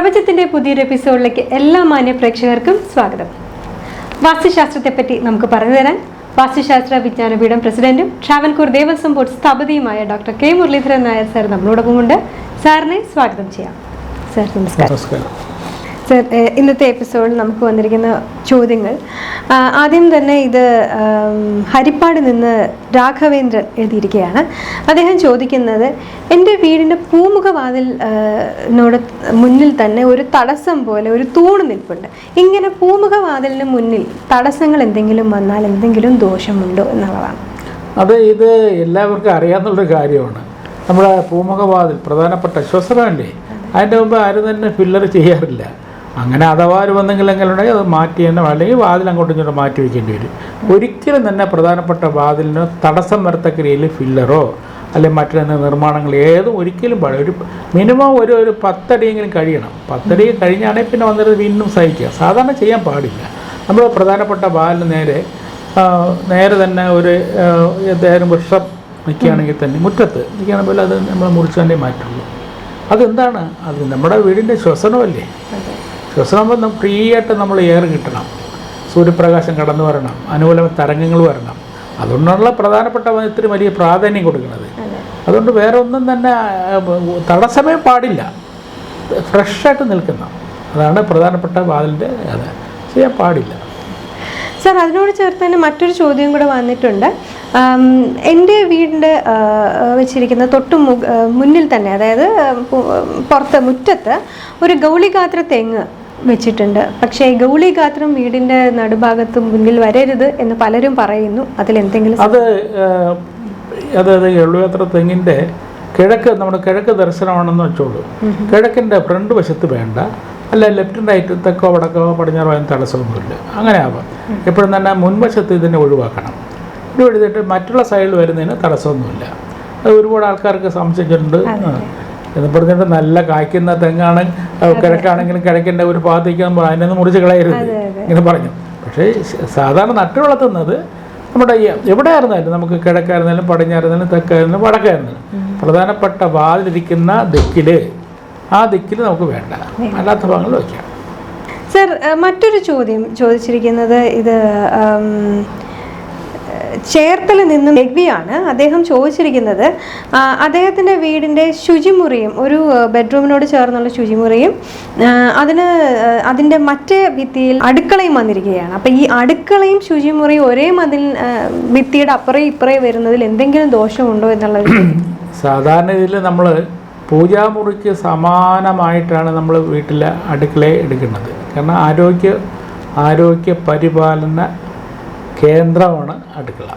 പ്രപഞ്ചത്തിന്റെ പുതിയൊരു എപ്പിസോഡിലേക്ക് എല്ലാ മാന്യ പ്രേക്ഷകർക്കും സ്വാഗതം. വാസ്തുശാസ്ത്രത്തെപ്പറ്റി നമുക്ക് പറഞ്ഞു തരാൻ വാസ്തുശാസ്ത്ര വിജ്ഞാനപീഠം പ്രസിഡന്റും Travancore Devaswom board സ്ഥാപതിയുമായ doctor K Muraleedharan Nair sir നമ്മളോടൊപ്പമുണ്ട് സാറിനെ സ്വാഗതം ചെയ്യാം. സാർ നമസ്കാരം. ഇന്നത്തെ എപ്പിസോഡിൽ നമുക്ക് വന്നിരിക്കുന്ന ചോദ്യങ്ങൾ. ആദ്യം തന്നെ ഇത് ഹരിപ്പാട് നിന്ന് രാഘവേന്ദ്രൻ എഴുതിയിരിക്കുകയാണ്. അദ്ദേഹം ചോദിക്കുന്നത് എന്റെ വീടിന്റെ പൂമുഖവാതിൽ നോട് മുന്നിൽ തന്നെ ഒരു തടസ്സം പോലെ ഒരു തൂണ് നിൽപ്പുണ്ട്. ഇങ്ങനെ പൂമുഖവാതിലിന് മുന്നിൽ തടസ്സങ്ങൾ എന്തെങ്കിലും വന്നാൽ എന്തെങ്കിലും ദോഷമുണ്ടോ എന്നുള്ളതാണ്. അത് ഇത് എല്ലാവർക്കും അറിയാവുന്നൊരു കാര്യമാണ്. നമ്മുടെ പൂമുഖവാതിൽ പ്രധാനപ്പെട്ട ശ്വസനമല്ലേ? അതിന്റെ മുമ്പ് ആരും തന്നെ ഫില്ലർ ചെയ്യാറില്ല. അങ്ങനെ അഥവാ ഒരു ഉണ്ടെങ്കിൽ അത് മാറ്റി തന്നെ അല്ലെങ്കിൽ വാതിൽ അങ്ങോട്ടും ഇങ്ങോട്ടും മാറ്റി വയ്ക്കേണ്ടി വരും. ഒരിക്കലും തന്നെ പ്രധാനപ്പെട്ട വാതിലിന് തടസ്സം വരത്തക്ക രീതിയിൽ ഫില്ലറോ അല്ലെങ്കിൽ മറ്റു നിർമ്മാണങ്ങൾ ഏതും ഒരിക്കലും പാടില്ല. ഒരു മിനിമം ഒരു ഒരു പത്തടിയെങ്കിലും കഴിയണം. പത്തടി കഴിഞ്ഞാണെങ്കിൽ പിന്നെ വന്നിട്ട് വീണ്ടും സഹിക്കുക. സാധാരണ ചെയ്യാൻ പാടില്ല. നമ്മൾ പ്രധാനപ്പെട്ട വാലിന് നേരെ നേരെ തന്നെ ഒരു ഏതായാലും വൃക്ഷം നിൽക്കുകയാണെങ്കിൽ തന്നെ മുറ്റത്ത് നിൽക്കുകയാണെങ്കിൽ അത് നമ്മൾ മുറിച്ചു തന്നെ മാറ്റുള്ളൂ. അതെന്താണ്? അത് നമ്മുടെ വീടിന്റെ ശ്വസനമല്ലേ? ശ്വസനം ഫ്രീ ആയിട്ട് നമ്മൾ എയർ കിട്ടണം. സൂര്യപ്രകാശം കടന്നു വരണം. അനുകൂല തരംഗങ്ങൾ വരണം. അതുകൊണ്ടുള്ള പ്രധാനപ്പെട്ട ഇത്തിരി വലിയ പ്രാധാന്യം കൊടുക്കുന്നത്. അതുകൊണ്ട് വേറെ ഒന്നും തന്നെ തടസ്സമേ പാടില്ല. ഫ്രഷായിട്ട് നിൽക്കുന്ന. അതാണ് പ്രധാനപ്പെട്ട വാതിലിന്റെ അത്. ചെയ്യാൻ പാടില്ല. സാർ അതിനോട് ചേർത്ത് തന്നെ മറ്റൊരു ചോദ്യം കൂടെ വന്നിട്ടുണ്ട്. എന്റെ വീടിന്റെ വെച്ചിരിക്കുന്ന തൊട്ട് മുന്നിൽ തന്നെ അതായത് പുറത്ത് മുറ്റത്ത് ഒരു ഗൗളികാത്ര തെങ്ങ് വെച്ചിട്ടുണ്ട്. പക്ഷേ ഗൗളി ഗാത്രം വീടിന്റെ നടുഭാഗത്ത് മുന്നിൽ വരരുത് എന്ന് പലരും പറയുന്നു. അതിൽ എന്തെങ്കിലും അത് അതായത് ഗൗളിഗാത്ര തെങ്ങിന്റെ കിഴക്ക് നമ്മുടെ കിഴക്ക് ദർശനമാണെന്ന് വെച്ചോളൂ. കിഴക്കിന്റെ ഫ്രണ്ട് വശത്ത് വേണ്ട. അല്ല ലെഫ്റ്റ് റൈറ്റ് തെക്കോ വടക്കോ പടിഞ്ഞാറോ അതിന് തടസ്സമൊന്നുമില്ല. അങ്ങനെ ആവാം. എപ്പോഴും തന്നെ മുൻവശത്ത് ഇതിനെ ഒഴിവാക്കണം. ഇത് എഴുതിയിട്ട് മറ്റുള്ള സൈഡിൽ വരുന്നതിന് തടസ്സമൊന്നുമില്ല. അത് ഒരുപാട് ആൾക്കാർക്ക് സംശയിച്ചിട്ടുണ്ട്. എന്ന് പറഞ്ഞിട്ട് നല്ല കായ്ക്കുന്ന തെങ്ങാണ് കിഴക്കാണെങ്കിലും കിഴക്കിന്റെ ഒരു ഭാഗത്തേക്ക് നമ്മൾ അതിനൊന്ന് മുറിച്ച് കളയരുത് ഇങ്ങനെ പറഞ്ഞു. പക്ഷേ സാധാരണ നട്ടു വളർത്തുന്നത് നമ്മുടെ ഈ എവിടെയായിരുന്നാലും നമുക്ക് കിഴക്കായിരുന്നാലും പടിഞ്ഞായിരുന്നാലും തെക്കായിരുന്നാലും വടക്കായിരുന്നാലും പ്രധാനപ്പെട്ട വാതിലിരിക്കുന്ന ദിക്കിൽ ആ ദിക്കിൽ നമുക്ക് വേണ്ട. അല്ലാത്ത ഭാഗങ്ങളിൽ വയ്ക്കാം. സർ മറ്റൊരു ചോദ്യം ചോദിച്ചിരിക്കുന്നത് ഇത് ചേർത്തല നിന്നും രഗ്വിയാണ് അദ്ദേഹം ചോദിച്ചിരിക്കുന്നത് അദ്ദേഹത്തിന്റെ വീടിന്റെ ശുചിമുറിയും ഒരു ബെഡ്റൂമിനോട് ചേർന്നുള്ള ശുചിമുറിയും അതിന് അതിന്റെ മറ്റേ ഭിത്തിയിൽ അടുക്കളയും വന്നിരിക്കുകയാണ്. അപ്പം ഈ അടുക്കളയും ശുചിമുറിയും ഒരേ മതിൽ ഭിത്തിയുടെ അപ്പുറയും ഇപ്പുറയും വരുന്നതിൽ എന്തെങ്കിലും ദോഷമുണ്ടോ എന്നുള്ളത് സാധാരണ ഇതിൽ നമ്മൾ പൂജാമുറിക്ക് സമാനമായിട്ടാണ് നമ്മൾ വീട്ടിലെ അടുക്കളയെ എടുക്കുന്നത്. കാരണം ആരോഗ്യ ആരോഗ്യ പരിപാലന കേന്ദ്രമാണ് അടുക്കള.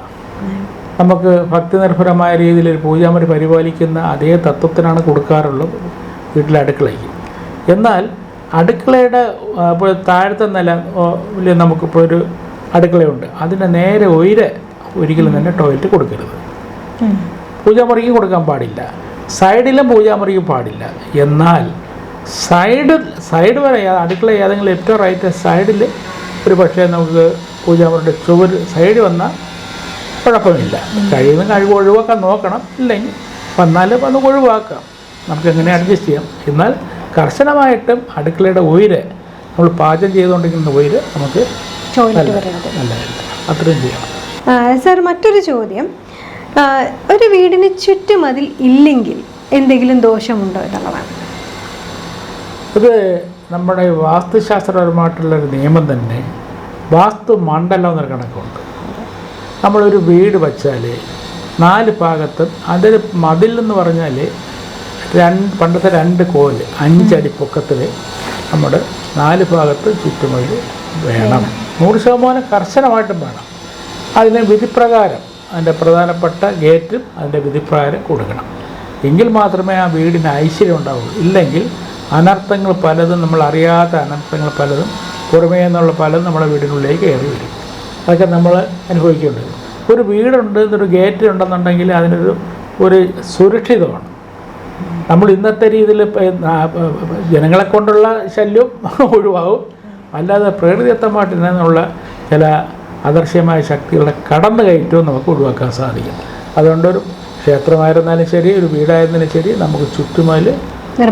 നമുക്ക് ഭക്തി നിർഭരമായ രീതിയിൽ ഒരു പൂജാമുറി പരിപാലിക്കുന്ന അതേ തത്വത്തിനാണ് കൊടുക്കാറുള്ളത് വീട്ടിലെ അടുക്കളയ്ക്ക്. എന്നാൽ അടുക്കളയുടെ ഇപ്പോൾ താഴത്തെ നില നമുക്കിപ്പോൾ ഒരു അടുക്കളയുണ്ട്. അതിന്റെ നേരെ ഉയര ഒരിക്കലും തന്നെ ടോയ്ലറ്റ് കൊടുക്കരുത്. പൂജാമുറിക്ക് കൊടുക്കാൻ പാടില്ല. സൈഡിലും പൂജാമുറിക്ക് പാടില്ല. എന്നാൽ സൈഡ് സൈഡ് വരെ അടുക്കള ഏതെങ്കിലും ലെഫ്റ്റോ റൈറ്റ് സൈഡിൽ ഒരു പക്ഷേ നമുക്ക് പൂജാമുറിയുടെ ചുവര് സൈഡ് വന്നാൽ കുഴപ്പമില്ല. കഴിയുന്ന കഴിവ് ഒഴിവാക്കാൻ നോക്കണം. ഇല്ലെങ്കിൽ വന്നാൽ വന്ന് ഒഴിവാക്കാം. നമുക്ക് എങ്ങനെ അഡ്ജസ്റ്റ് ചെയ്യാം? എന്നാൽ കർശനമായിട്ടും അടുക്കളയുടെ ഉയര് നമ്മൾ പാചകം ചെയ്തുകൊണ്ടിരിക്കുന്ന ഉയര് നമുക്ക് അത്രയും ചെയ്യണം സാർ മറ്റൊരു ചോദ്യം. ഒരു വീടിന് ചുറ്റും അതിൽ ഇല്ലെങ്കിൽ എന്തെങ്കിലും ദോഷമുണ്ടോ എന്നുള്ളതാണ്. ഇത് നമ്മുടെ വാസ്തുശാസ്ത്രപരമായിട്ടുള്ളൊരു നിയമം തന്നെ വാസ്തു മണ്ഡലം എന്നൊരു കണക്കുണ്ട്. നമ്മളൊരു വീട് വച്ചാൽ നാല് ഭാഗത്തും അതിൽ മതിൽ എന്ന് പറഞ്ഞാൽ രണ്ട് പണ്ടത്തെ രണ്ട് കോൽ അഞ്ചടി പൊക്കത്തിൽ നമ്മുടെ നാല് ഭാഗത്ത് ചുറ്റുമതിൽ വേണം. നൂറ് ശതമാനം കർശനമായിട്ടും വേണം. അതിന് വിധിപ്രകാരം അതിന്റെ പ്രധാനപ്പെട്ട ഗേറ്റും അതിന്റെ വിധിപ്രകാരം കൊടുക്കണം. എങ്കിൽ മാത്രമേ ആ വീടിന് ഐശ്വര്യം ഉണ്ടാവുള്ളൂ. ഇല്ലെങ്കിൽ അനർത്ഥങ്ങൾ പലതും നമ്മൾ അറിയാത്ത അനർത്ഥങ്ങൾ പലതും പുറമേ എന്നുള്ള പലതും നമ്മുടെ വീടിനുള്ളിലേക്ക് കയറി വരും. അതൊക്കെ നമ്മൾ അനുഭവിക്കേണ്ടത്. ഒരു വീടുണ്ട് എന്നൊരു ഗേറ്റ് ഉണ്ടെന്നുണ്ടെങ്കിൽ അതിനൊരു ഒരു സുരക്ഷിതമാണ്. നമ്മൾ ഇന്നത്തെ രീതിയിൽ ജനങ്ങളെ കൊണ്ടുള്ള ശല്യം ഒഴിവാകും അല്ലാതെ പ്രകൃതിദത്തമായിട്ട് നിന്നുള്ള ചില അദർശ്യമായ ശക്തികളുടെ കടന്നു കയറ്റവും നമുക്ക് ഒഴിവാക്കാൻ സാധിക്കും. അതുകൊണ്ട് ഒരു ക്ഷേത്രമായിരുന്നാലും ശരി ഒരു വീടായിരുന്നാലും ശരി നമുക്ക് ചുറ്റുമതിൽ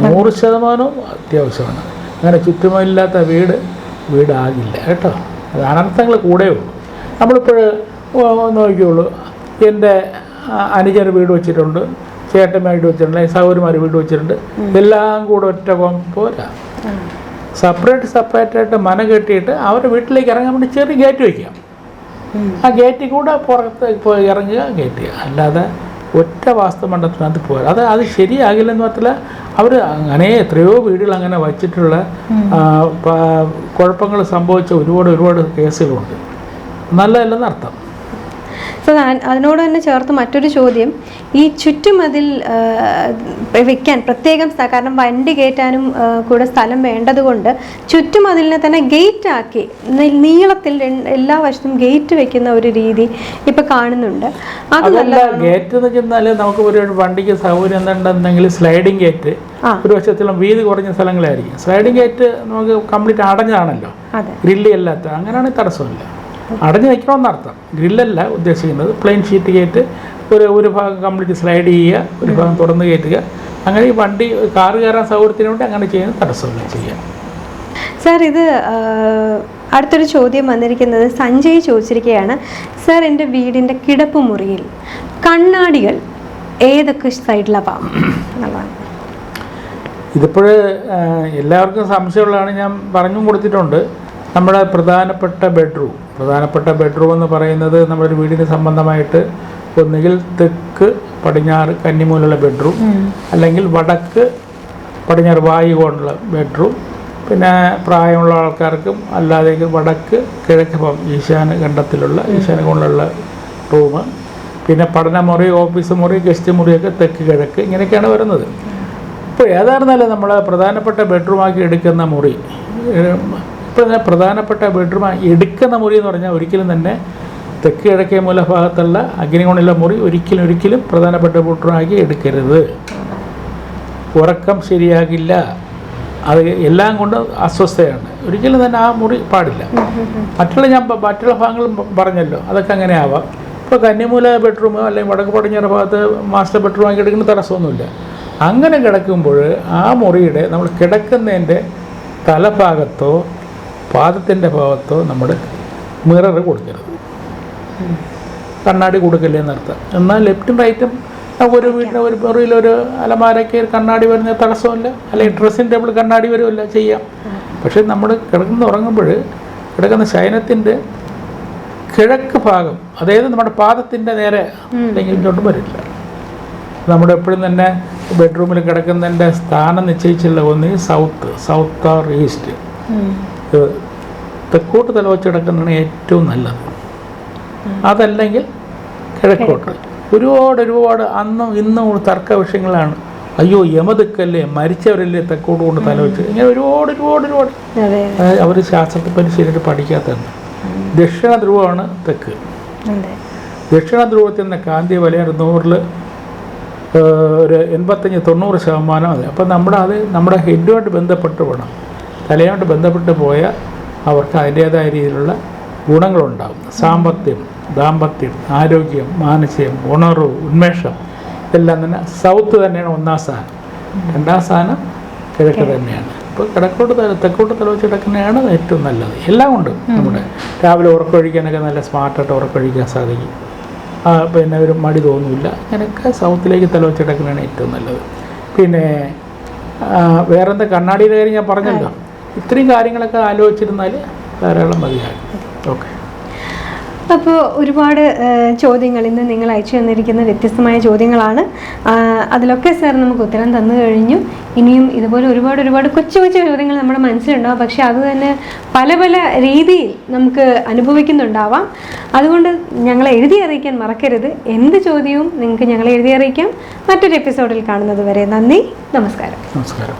നൂറ് ശതമാനവും അത്യാവശ്യമാണ്. അങ്ങനെ ചുറ്റുമതിലില്ലാത്ത വീട് വീടാകില്ല കേട്ടോ. അത് അനർത്ഥങ്ങൾ കൂടെ ഉള്ളൂ. നമ്മളിപ്പോൾ നോക്കിയുള്ളൂ എന്റെ അനുജർ വീട് വെച്ചിട്ടുണ്ട് ചേട്ടന്മാർ വീട് വെച്ചിട്ടുണ്ട് സഹോദരിമാർ വീട് വെച്ചിട്ടുണ്ട്. എല്ലാം കൂടെ ഒറ്റ പോരാ. സെപ്പറേറ്റ് സെപ്പറേറ്റ് ആയിട്ട് മന കെട്ടിയിട്ട് അവരുടെ വീട്ടിലേക്ക് ഇറങ്ങാൻ വേണ്ടി ചെറിയ ഗേറ്റ് വയ്ക്കാം ആ ഗേറ്റിൽ കൂടെ പുറത്ത് പോയി ഇറങ്ങുക ഗേറ്റ് അല്ലാതെ ഒറ്റ വാസ്തു മണ്ഡലത്തിനകത്ത് പോരാ. അത് അത് ശരിയാകില്ലെന്ന് മാത്രമല്ല അവർ അങ്ങനെ എത്രയോ വീടുകൾ അങ്ങനെ വച്ചിട്ടുള്ള കുഴപ്പങ്ങൾ സംഭവിച്ച ഒരുപാട് ഒരുപാട് കേസുകളുണ്ട്. നല്ലതല്ലെന്ന് അർത്ഥം സോ അതിനോട് തന്നെ ചേർത്ത് മറ്റൊരു ചോദ്യം. ഈ ചുറ്റുമതിൽ വെക്കാൻ പ്രത്യേകം കാരണം വണ്ടി കയറ്റാനും കൂടെ സ്ഥലം വേണ്ടതുകൊണ്ട് ചുറ്റുമതിലിനെ തന്നെ ഗേറ്റ് ആക്കി നീളത്തിൽ എല്ലാ വശത്തും ഗേറ്റ് വെക്കുന്ന ഒരു രീതി ഇപ്പൊ കാണുന്നുണ്ട്. അത് അതല്ല ഗേറ്റ് എന്ന് വെച്ചാൽ നമുക്ക് ഒരു വണ്ടിക്ക് സൗകര്യം എന്തുണ്ടെന്നെങ്കിൽ സ്ലൈഡിങ് ഗേറ്റ്. ഒരു വശത്തിലും വീതി കുറഞ്ഞ സ്ഥലങ്ങളായിരിക്കും. സ്ലൈഡിംഗ് ഗേറ്റ് നമുക്ക് കംപ്ലീറ്റ് അടഞ്ഞാണല്ലോ ഗ്രില്ല് അല്ലാത്ത അങ്ങനെയാണെങ്കിൽ തടസ്സമില്ല. അടഞ്ഞു വയ്ക്കണമെന്നർത്ഥം ഗ്രില്ലല്ല ഉദ്ദേശിക്കുന്നത്. പ്ലെയിൻ ഷീറ്റ് കയറ്റ് ഒരു ഒരു ഭാഗം കംപ്ലീറ്റ് സ്ലൈഡ് ചെയ്യുക ഒരു ഭാഗം തുറന്ന് കയറ്റുക. അങ്ങനെ ഈ വണ്ടി കാറ് കയറാൻ സൗകര്യത്തിന് വേണ്ടി അങ്ങനെ ചെയ്യുന്ന തടസ്സമില്ല ചെയ്യാം സാർ ഇത് അടുത്തൊരു ചോദ്യം വന്നിരിക്കുന്നത് സഞ്ജയ് ചോദിച്ചിരിക്കുകയാണ്. സാർ എന്റെ വീടിന്റെ കിടപ്പ് മുറിയിൽ കണ്ണാടികൾ ഏതൊക്കെ സൈഡിലാണ് എന്നുള്ളതാണ്. ഇതിപ്പോൾ എല്ലാവർക്കും സംശയമുള്ളതാണ്. ഞാൻ പറഞ്ഞും കൊടുത്തിട്ടുണ്ട്. നമ്മുടെ പ്രധാനപ്പെട്ട ബെഡ്റൂം. പ്രധാനപ്പെട്ട ബെഡ്റൂം എന്ന് പറയുന്നത് നമ്മുടെ വീടിന് സംബന്ധമായിട്ട് ഒന്നുകിൽ തെക്ക് പടിഞ്ഞാറ് കന്നിമൂലുള്ള ബെഡ്റൂം അല്ലെങ്കിൽ വടക്ക് പടിഞ്ഞാറ് വായു കൊണ്ടുള്ള ബെഡ്റൂം. പിന്നെ പ്രായമുള്ള ആൾക്കാർക്കും അല്ലാതെ വടക്ക് കിഴക്ക് ഇപ്പം ഈശാന ഖണ്ഡത്തിലുള്ള ഈശാന കൊണ്ടുള്ള റൂം. പിന്നെ പഠനമുറി ഓഫീസ് മുറി ഗസ്റ്റ് മുറിയൊക്കെ തെക്ക് കിഴക്ക് ഇങ്ങനെയൊക്കെയാണ് വരുന്നത്. ഇപ്പോൾ ഏതായിരുന്നാലും നമ്മൾ പ്രധാനപ്പെട്ട ബെഡ്റൂമാക്കി എടുക്കുന്ന മുറി ഇപ്പോൾ പ്രധാനപ്പെട്ട ബെഡ്റൂം എടുക്കുന്ന മുറി എന്ന് പറഞ്ഞാൽ ഒരിക്കലും തന്നെ തെക്ക് കിഴക്കേ മൂലഭാഗത്തുള്ള അഗ്നികോണിലെ മുറി ഒരിക്കലും ഒരിക്കലും പ്രധാനപ്പെട്ട ബെഡ്റൂമാക്കി എടുക്കരുത്. ഉറക്കം ശരിയാകില്ല. അത് എല്ലാം കൊണ്ട് അസ്വസ്ഥയാണ്. ഒരിക്കലും തന്നെ ആ മുറി പാടില്ല. മറ്റുള്ള ഞാൻ മറ്റുള്ള ഭാഗങ്ങളും പറഞ്ഞല്ലോ അതൊക്കെ അങ്ങനെ ആവാം. ഇപ്പോൾ കന്നിമൂല ബെഡ്റൂം അല്ലെങ്കിൽ വടക്ക് പടിഞ്ഞാറ് ഭാഗത്ത് മാസ്റ്റർ ബെഡ്റൂം ആക്കി എടുക്കുന്ന തടസ്സമൊന്നുമില്ല. അങ്ങനെ കിടക്കുമ്പോൾ ആ മുറിയുടെ നമ്മൾ കിടക്കുന്നതിന്റെ തലഭാഗത്തോ പാദത്തിന്റെ ഭാഗത്തോ നമ്മൾ മിറർ കൊടുക്കരുത്. കണ്ണാടി കൊടുക്കില്ല എന്നർത്ഥം. എന്നാൽ ലെഫ്റ്റും റൈറ്റും ഒരു വീട്ടിൽ ഒരു മുറിയിലൊരു അലമാരയ്ക്ക് ഒരു കണ്ണാടി വരുന്ന തടസ്സമില്ല അല്ലെങ്കിൽ ഡ്രസ്സിങ് ടേബിൾ കണ്ണാടി വരുമല്ല ചെയ്യാം. പക്ഷേ നമ്മൾ കിടക്കുന്ന ഉറങ്ങുമ്പോൾ കിടക്കുന്ന ശയനത്തിന്റെ കിഴക്ക് ഭാഗം അതായത് നമ്മുടെ പാദത്തിന്റെ നേരെ അല്ലെങ്കിൽ ഇങ്ങോട്ടും വരില്ല. നമ്മുടെ എപ്പോഴും തന്നെ ബെഡ്റൂമിൽ കിടക്കുന്നതിന്റെ സ്ഥാനം നിശ്ചയിച്ചുള്ള ഒന്ന് സൗത്ത് സൗത്ത് ഓർ ഈസ്റ്റ് തെക്കോട്ട് തലവച്ച് കിടക്കുന്നതാണ് ഏറ്റവും നല്ലത്. അതല്ലെങ്കിൽ കിഴക്കോട്ട്. ഒരുപാട് ഒരുപാട് അന്നും ഇന്നും തർക്ക വിഷയങ്ങളാണ്. അയ്യോ യമതുക്കല്ലേ? മരിച്ചവരല്ലേ തെക്കോട്ട് കൊണ്ട് തലവെച്ച്? ഇങ്ങനെ ഒരുപാട് ഒരുപാട് ഒരുപാട്. അവർ ശാസ്ത്രത്തെ പറ്റി ശരിയായിട്ട് പഠിക്കാത്തതാണ് ദക്ഷിണ ധ്രുവമാണ് തെക്ക്. ദക്ഷിണ ധ്രുവത്തിൽ നിന്ന് കാന്തി വലയ നൂറിൽ ഒരു എൺപത്തഞ്ച് തൊണ്ണൂറ് ശതമാനം അതെ. അപ്പം നമ്മുടെ അത് നമ്മുടെ ഹെഡുമായിട്ട് ബന്ധപ്പെട്ട് വേണം. തലയുമായിട്ട് ബന്ധപ്പെട്ട് പോയാൽ അവർക്ക് അതിന്റേതായ രീതിയിലുള്ള ഗുണങ്ങളുണ്ടാകും. സാമ്പത്തികം ദാമ്പത്യം ആരോഗ്യം മാനസികം ഉണർവ് ഉന്മേഷം ഇതെല്ലാം തന്നെ സൗത്ത് തന്നെയാണ് ഒന്നാം സ്ഥാനം. രണ്ടാം സ്ഥാനം കിഴക്ക് തന്നെയാണ്. ഇപ്പോൾ കിഴക്കോട്ട് തല തെക്കോട്ട് തല വെച്ച് കിടക്കുന്നതാണ് ഏറ്റവും നല്ലത്. എല്ലാം ഉണ്ട് നമ്മുടെ. രാവിലെ ഉറക്കൊഴിക്കാനൊക്കെ നല്ല സ്മാർട്ടായിട്ട് ഉറക്കൊഴിക്കാൻ സാധിക്കും. പിന്നെ ഒരു മടി തോന്നില്ല. അങ്ങനെയൊക്കെ സൗത്തിലേക്ക് തല വെച്ച് കിടക്കുന്നതാണ് ഏറ്റവും നല്ലത്. പിന്നെ വേറെന്താ? കണ്ണാടിയുടെ കാര്യം ഞാൻ പറഞ്ഞല്ലോ. ഇത്രയും കാര്യങ്ങളൊക്കെ ആലോചിച്ചിരുന്നാൽ ധാരാളം മതിയാകും ഓക്കെ. അപ്പോൾ ഒരുപാട് ചോദ്യങ്ങൾ ഇന്ന് നിങ്ങൾ അയച്ചു തന്നിരിക്കുന്ന വ്യത്യസ്തമായ ചോദ്യങ്ങളാണ്. അതിലൊക്കെ സാർ നമുക്ക് ഉത്തരം തന്നു കഴിഞ്ഞു. ഇനിയും ഇതുപോലെ ഒരുപാട് ഒരുപാട് കൊച്ചു കൊച്ചു ചോദ്യങ്ങൾ നമ്മുടെ മനസ്സിലുണ്ടാവും. പക്ഷെ അത് തന്നെ പല പല രീതിയിൽ നമുക്ക് അനുഭവിക്കുന്നുണ്ടാവാം. അതുകൊണ്ട് ഞങ്ങളെ എഴുതി അറിയിക്കാൻ മറക്കരുത്. എന്ത് ചോദ്യവും നിങ്ങൾക്ക് ഞങ്ങളെ എഴുതി അറിയിക്കാം. മറ്റൊരു എപ്പിസോഡിൽ കാണുന്നത് വരെ നന്ദി നമസ്കാരം. നമസ്കാരം.